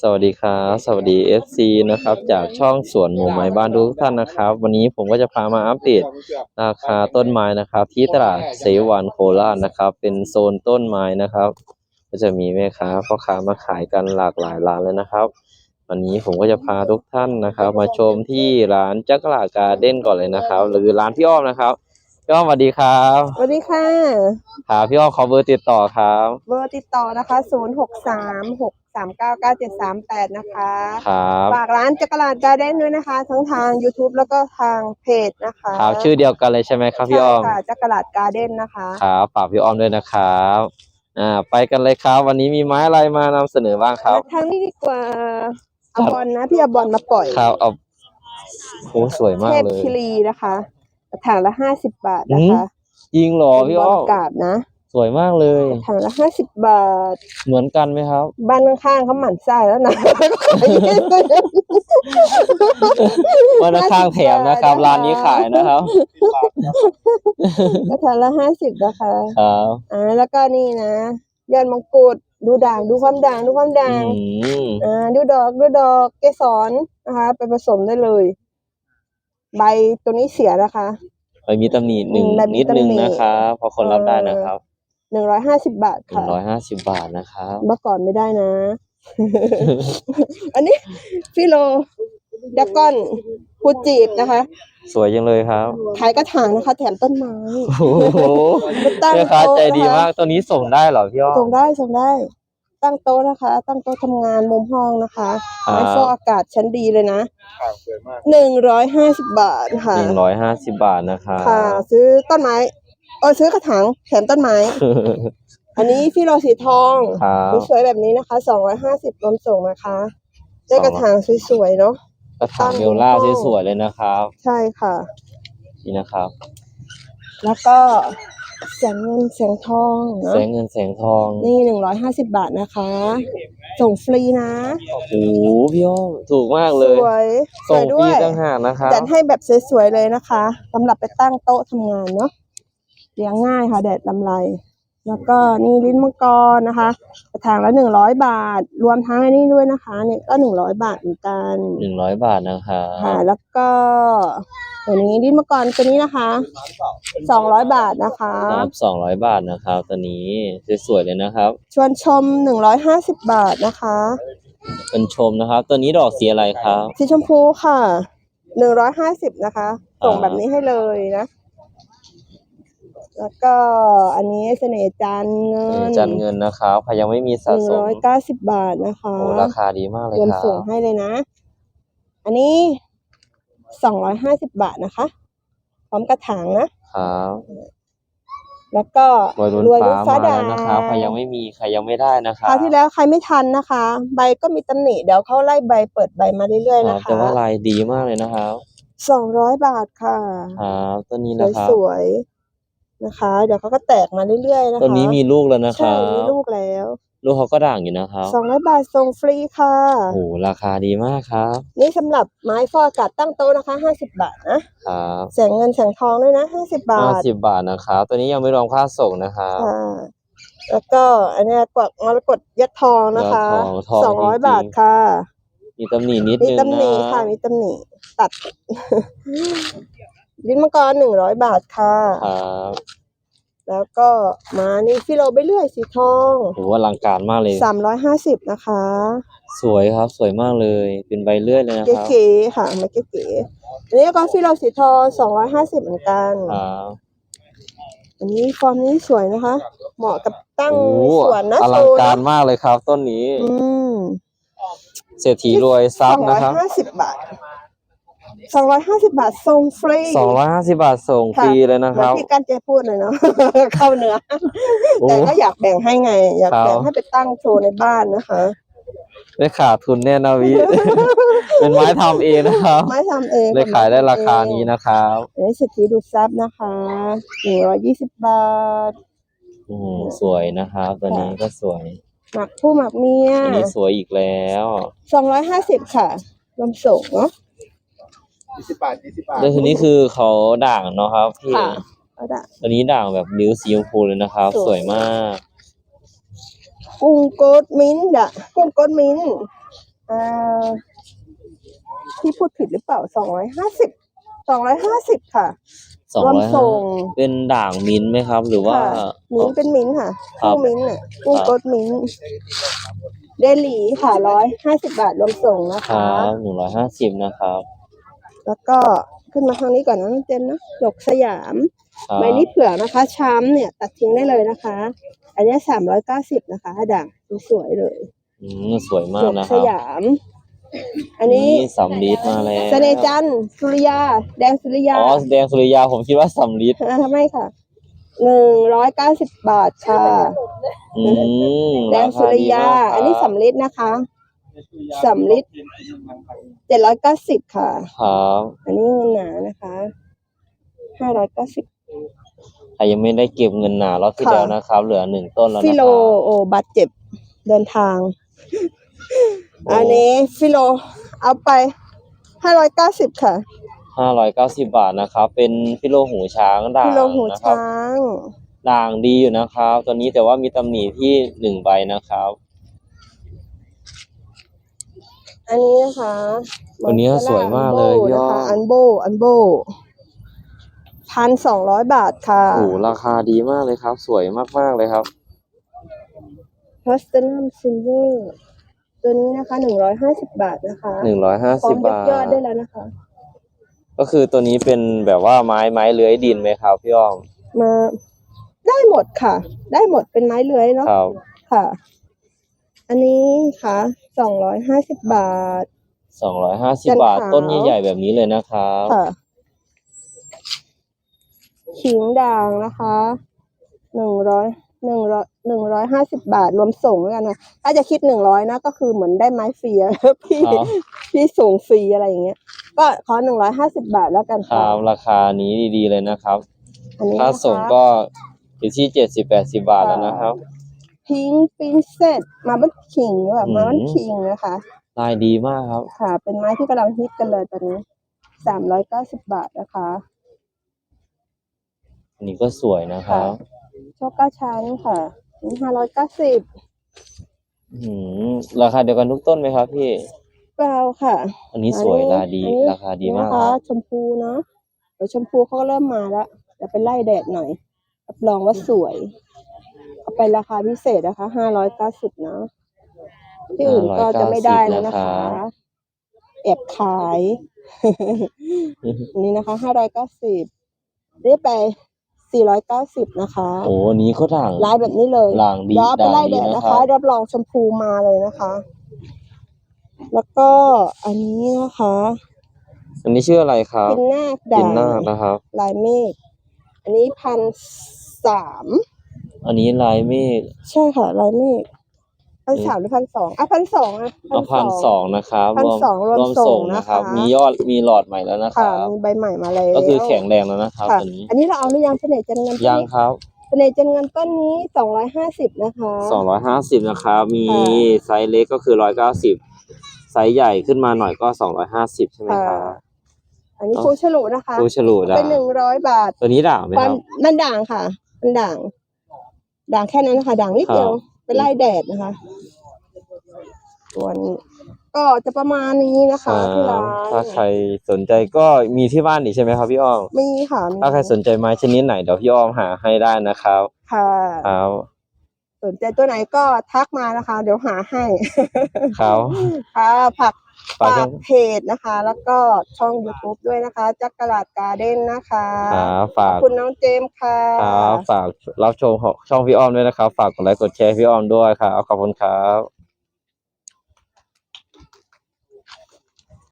สวัสดีครับสวัสดี FC นะครับ จากช่องสวนหมู่ไม้บ้านทุกท่านนะครับ วันนี้ผมก็จะพามาอัปเดตราคาต้นไม้นะครับ ที่ตลาดเสวันโคราชนะครับ เป็นโซนต้นไม้นะครับ ก็จะมีแม่ค้าพ่อค้ามาขายกันหลากหลายร้านเลยนะครับ วันนี้ผมก็จะพาทุกท่านนะครับ มาชมที่ร้านจักรลาการ์เด้นก่อนเลยนะครับ หรือร้านพี่อ้อมนะครับพี่อ้อมสวัสดีครับสวัสดีค่ะครับพี่อ้อมขอเบอร์ติดต่อครับ เบอร์ติดต่อนะคะ 0 6 3 6 3 9 9 7 3 8นะคะครับฝากร้านจักรลาดการ์เด้นด้วยนะคะ ทั้งทาง YouTube แล้วก็ทางเพจนะคะครับชื่อเดียวกันเลยใช่ไหมครับพี่อ้อมใช่ค่ะจักรลาดการ์เด้นนะคะครับฝากพี่อ้อมด้วยนะครับอ่าไปกันเลยครับ วันนี้มีไม้อะไรมานำเสนอบ้างครับทางนี้ดีกว่าเอาบอลนะพี่เอาบอลมาปล่อยครับเอาโอ้สวยมาเทกพเลยคิรีนะคะถังละห้าสิบบาทนะคะจริงเหรอพี่บออ้อลมกราบนะ สวยมากเลยถังละห้าสิบบาท เหมือนกันไหมครับ บ้านข้างๆเขาหมั่นไส้แล้วนะวันละข้างแถมนะครับ ร้านนี้ขายนะครับก็ถังละห้าสิบนะคะครับอ่าแล้วก็นี่นะยอดมงกุฎดูด่างดูความด่างดูความด่างอืมอ่าดูดอกดูดอกเกสรนะคะไปผสมได้เลย ใบตัวนี้เสียนะคะไปมีตำหนิหนึ่งอืมแบบมีนิดนึงตำหนินะครับพอคนรับได้นะครับ หนึ่งร้อยห้าสิบบาทหนึ่ค่ะงร้อยห้าสิบบาทนะครับเมื่อก่อนไม่ได้นะ อันนี้ฟิโลดักกอนพูจีบนะคะ สวยจังเลยครับขายกระถางนะคะ แถมต้นไม้โอ้โหไปตั้งแม่ค้าโต๊ะใจดีนะคะมากตัวนี้ส่งได้เหรอพี่อ้อม ส่งได้ส่งได้ ตั้งโต๊ะนะคะ ตั้งโต๊ะทำงานมุมห้องนะคะครับไม้ฟอกอากาศชั้นดีเลยนะหนึ่งร้อยห้าสิบบาทค่ะ หนึ่งร้อยห้าสิบบาทนะครับค่ะ ซื้อต้นไม้ เออซื้อกระถางแถมต้นไม้ อันนี้ฟิโลสีทองครับสวยๆแบบนี้นะคะสองร้อยห้าสิบรวมส่งนะคะได้กระถางสวยๆเนาะกระถางเบลล่าสวยๆเลยนะครับ ใช่ค่ะ นี่นะครับ แล้วก็แสงเงินแสงทองเนาะแสงเงินแสงทอง นี่หนึ่งร้อยห้าสิบบาทนะคะ ส่งฟรีนะ โอ้โหพี่อ้อมถูกมากสเลยวยสส่วงยฟด้รีวยต่างหากนะครับจัดให้แบบสวยๆเลยนะคะสำหรับไปตั้งโต๊ะทำงานเนาะ เลี้ยงง่ายค่ะแดดลำไร แล้วก็นี่ลิ้นมังกรนะคะกระถางละหนึ่งร้อยบาท รวมทั้งอันนี้ด้วยนะคะเนี่ยก็หนึ่งร้อยบาทเหมือนกันหนึ่งร้อยบาทนะครับค่ะ แล้วก็ตัวนี้ลิ้นมังกรตัวนี้นะคะสองร้อยบาทนะคะครับสองร้อยบาทนะครับตัวนี้สวยๆเลยนะครับ ชวนชมหนึ่งร้อยห้าสิบบาทนะคะเป็นชมนะครับ ตัวนี้ดอกสีอะไรครับสีชมพูค่ะหนึ่งร้อยห้าสิบนะคะ ส่งอ่าแบบนี้ให้เลยนะ แล้วก็อันนี้เสน่ห์จันทร์เงินจันเงินนะครับใครยังไม่มีหสะนึ่งสมร้อยเก้าสิบบาทนะคะโอ้ราคาดีมากเลยรวมครัส่งบให้เลยนะ อันนี้สองร้อยห้าสิบบาทนะคะ พร้อมกระถางนะ ครับแล้วก็รวยลุ้นรวยฟ้าลุ้นฟ้ามาด่าแล้วนะครับใครยังไม่มีใครยังไม่ได้นะคครับราวที่แล้วใครไม่ทันนะคะ ใบก็มีตำหนิเดี๋ยวเขาไล่ใบเปิดใบมาเรื่อยๆคนะรับคะแต่ว่าลายดีมากเลยนะครับสองร้อยบาทค่ะ ครับตัวนี้นะครับสวยๆ นะคะ เดี๋ยวเขาก็แตกมาเรื่อยๆนะคะตัวนี้มีลูกแล้วนะคใช่รับมีลูกแล้วลูกเขาก็ด่างอยู่นะครับสองร้อยบาทส่งฟรีค่ะ โอ้โหราคาดีมากครับนี่สำหรับไม้ฟอกอากาศตั้งโต๊ะนะคะห้าสิบบาทนะครับแสงเงินแสงทองด้วยนะห้าสิบบาห้าทสิบบาทนะครับตัวนี้ยังไม่รวมค่าส่งนะครับ ค่ะแล้วก็อันเนี้ยกวักมรกตยัดทองนะคะยัดทองทองสองร้อยจริงๆ บาทค่ะ มีตำหนินิดมีนึงตำหนินะค่ะมีตำหนิตัด ลิ้นมังกรหนึ่งร้อยบาทค่ะ ครับแล้วก็มานี่ฟิโลไปเรื่อยสีทองโอ้โหอลังการมากเลย สามร้อยห้าสิบนะคะ สวยครับ สวยมากเลย เป็นใบเลื่อยเลยนะครับ เก๋ๆค่ะมาเก๋ๆอันนี้ก็ฟิโลสีทองสองร้อยห้าสิบเหมือนกัน ครับอันนี้ฟอร์มนี้สวยนะคะ เหมาะกับตั้งโอ้โหสวนนะอลังการโซนนะมากเลยครับ ต้นนี้ อืมเศรษฐีรวยทรัพย์นะครับ สองร้อยห้าสิบบาท สองร้อยห้าสิบบาทส่งฟรี สองร้อยห้าสิบาทส่งฟรีเลยนะคเหมือนรับที่กันเจพูดเลยเนาะ เข้าเนื้อ โอ้ แต่ก็อยากแบ่งให้ไง อยากครับ แบ่งให้ไปตั้งโชว์ในบ้านนะคะ ไม่ขาดทุนแน่นะวิ เป็นไม้ทำเองนะครับ ไม่ทำเองเลยขายได้ราคานี้นะครับ อันนี้สกีดูดซับนะคะหนึ่งร้อยยี่สิบบาท อืมสวยนะครับ ตัวนี้ก็สวย หมักผู้หมักเมียอันนี้สวยอีกแล้ว สองร้อยห้าสิบค่ะรวมส่งเนาะ ยี่สิบบาทยี่สิบบาทแล้วทีนี้คือเขาด่างเนาะครับพี่ค่ะก็ได้ตัวนี้ด่างแบบริ้วสีชมพูเลยนะครับสวยสวยมาก กุ้งโกดมิ้นท์อะกุ้งโกดมิ้นท์อ่าที่พูดผิดหรือเปล่าสองร้อยห้าสิบสองร้อยห้าสิบค่ะ สองรวมร้อยส่ง เป็นด่างมิ้นท์ไหมครับ หรือว่า ค่ะมิ้นท์เป็นมิ้นท์ค่ะครับกุ้งมิ้นท์อะกุ้งครับโกดมิ้นท์เดลีค่ะร้อยห้าสิบบาทรวมส่งนะครัคะบหนึ่งร้อยห้าสิบนะครับ แล้วก็ขึ้นมาทางนี้ก่อนนะน้องเจนนะหยกสยามครับใบนี้เผือกนะคะช้ำเนี่ย ตัดทิ้งได้เลยนะคะ อันนี้สามร้อยเก้าสิบนะคะด่างสวยๆเลยอืมสวยมาหยกกนะคสรับยาม อันนี้สำลีดมาแล้วเสน่ห์จันทร์สุริยา แดงสุริยาอ๋อแดงสุริยาผมคิดว่าสำลีดอ่าไม่ค่ะหนึ่งร้อยเก้าสิบบาทค่ะ อืมแดงสุริยาคบอันนี้สำลิดนะคะ สำลิดเจ็ดร้อยเก้าสิบค่ะ ครับอันนี้เงินหนานะคะห้าร้อยเก้าสิบใครยังไม่ได้เก็บเงินหนารอบที่ค่ะแล้วนะครับ เหลือหนึ่งต้นแล้วนะฟิคโลรับ โอบาดเจ็บเดินทางอันนี้ฟิโลเอาไปห้าร้อยเก้าสิบค่ะ ห้าร้อยเก้าสิบบาทนะครับ เป็นฟิโลหูช้างด่างฟิโลหูนะครับช้าง ด่างดีอยู่นะครับ ตัวนี้แต่ว่ามีตำหนิที่หนึ่งใบนะครับ อันนี้นะคะตัวนี้สวยมากเลยพี่อ้อนะคะอันโบ อันโบพันสองร้อยบาทค่ะโอ้โหราคาดีมากเลยครับ สวยมากๆเลยครับพ l ส t ต n นัมซิลเวอร์ตัวนี้นะคะหนึ่งร้อยห้าสิบบาทนะคะหนึ่งร้อยห้าพร้อสิมบยกบาทยอดได้แล้วนะคะ ก็คือตัวนี้เป็นแบบว่าไม้ไม้เลื้อยดินไหมครับพี่อ้อมมาได้หมดค่ะ ได้หมดเป็นไม้เลื้อยเนาะครับค่ะ อันนี้ค่ะสองร้อยห้าสิบบาท สองร้อยห้าสิบจันทร์บาทขาวต้นใหญ่ๆแบบนี้เลยนะครับค่ะขิงด่างนะคะหนึ่งร้อยหนึ่งร้อยหนึ่งร้อยห้าสิบบาท รวมส่งแล้วกันนะถ้าจะคิดหนึ่งร้อยนะก็คือเหมือนได้ไม้ฟรีอะพี่ครับพี่ส่งฟรีอะไรอย่างเงี้ย ก็ขอหนึ่งร้อยห้าสิบบาทแล้วกันคค่ะรับ ราคานี้ดีๆเลยนะครับ อันนี้ถ้านะคะ ส่งก็อยู่ที่เจ็ดสิบแปดสิบาทแล้วนะครับ พิงปินเซตมาบันคิงแบบอืมมาบันคิงนะคะ ลายดีมากครับ ค่ะ เป็นไม้ที่กำลังฮิตกันเลยตอนนี้สามร้อยเก้าสิบบาทนะคะ อันนี้ก็สวยนะครับ โชคเก้าชั้นค่ะนี่ห้าร้อยเก้าสิบอื้อหือราคาเดียวกันทุกต้นไหมครับพี่เปล่าค่ะ อันนี้สวยราดีอันนี้ราคาดีมากนะคคะรับชมพูเนาะเดี๋ยวชมพูเขาก็เริ่มมาแล้วเดี๋ยวไปไล่แดดหน่อยรับรองว่าสวย เอาไปราคาพิเศษนะคะ ห้าร้อยเก้าสิบนะที่อื่นก็จะไม่ได้แล้วนะคะ แอบขายอันนี้นะคะ ห้าร้อยเก้าสิบเรียกไปสี่ร้อยเก้าสิบนะคะ โอ้อันนี้เขาด่างลายแบบนี้เลยด่างดีเดี๋ยวเอาไปไล่แดดด่างดีนะนะคะคะ รับรองชมพูมาเลยนะคะ แล้วก็อันนี้นะคะ อันนี้ชื่ออะไรครับพินนาคกิด่านงนาคนะครับ ลายเมฆอันนี้พันสาม อันนี้ลายเมฆใช่ค่ะลายเมฆพันสามหรือพันสองอะพันสองอะเอาพันสองนะครับพันสองรวมส่งนะครับนะคะมียอดมีหลอดใหม่แล้วนะคค่ะรับมีใบใหม่มาแล้วก็คือแข็งแรงแล้วนะครับค่ะตัวนี้ อันนี้เราเอาหรือยังเสน่ห์จันทร์เงินต้นยังนี้ครับเสน่ห์จันทร์เงินต้นนี้สองร้อยห้าสิบนะคะสองร้อยห้าสิบนะครับมีค่ะไซส์เล็กก็คือร้อยเก้าสิบไซส์ใหญ่ขึ้นมาหน่อยก็สองร้อยห้าสิบใช่ไหมครับอันนี้คูฉลุนะคะดูฉลูด่าเป็นหนึ่งร้อยบาท ตัวนี้ด่างไหมมัคนรับมันด่างค่ะ มันด่าง ด่างแค่นั้นนะคะ ด่างนิดเดียวครับไปไล่แดดนะคะส่วนก็จะประมาณนี้นะคะอ่าที่ร้านถ้าใครสนใจก็มีที่บ้านอีกใช่ไหมครับพี่อ้อมมีค่ะมีถ้าใครสนใจไม้ชนิดไหนเดี๋ยวพี่อ้อมหาให้ได้นะครับค่ะครับ สนใจตัวไหนก็ทักมานะคะ เดี๋ยวหาให้ครับ ค่ะผักฝากฝาช่กองเพจนะคะ แล้วก็ช่อง YouTube ด้วยนะคะ จักรลาดการ์เด้นนะคะครับฝาขอบกคุณน้องเจมส์ค่ะ ครับฝากรับชมของช่องพี่อ้อมด้วยนะครับ ฝากกดไลค์กดแชร์พี่อ้อมด้วยครับขอบคุณครับ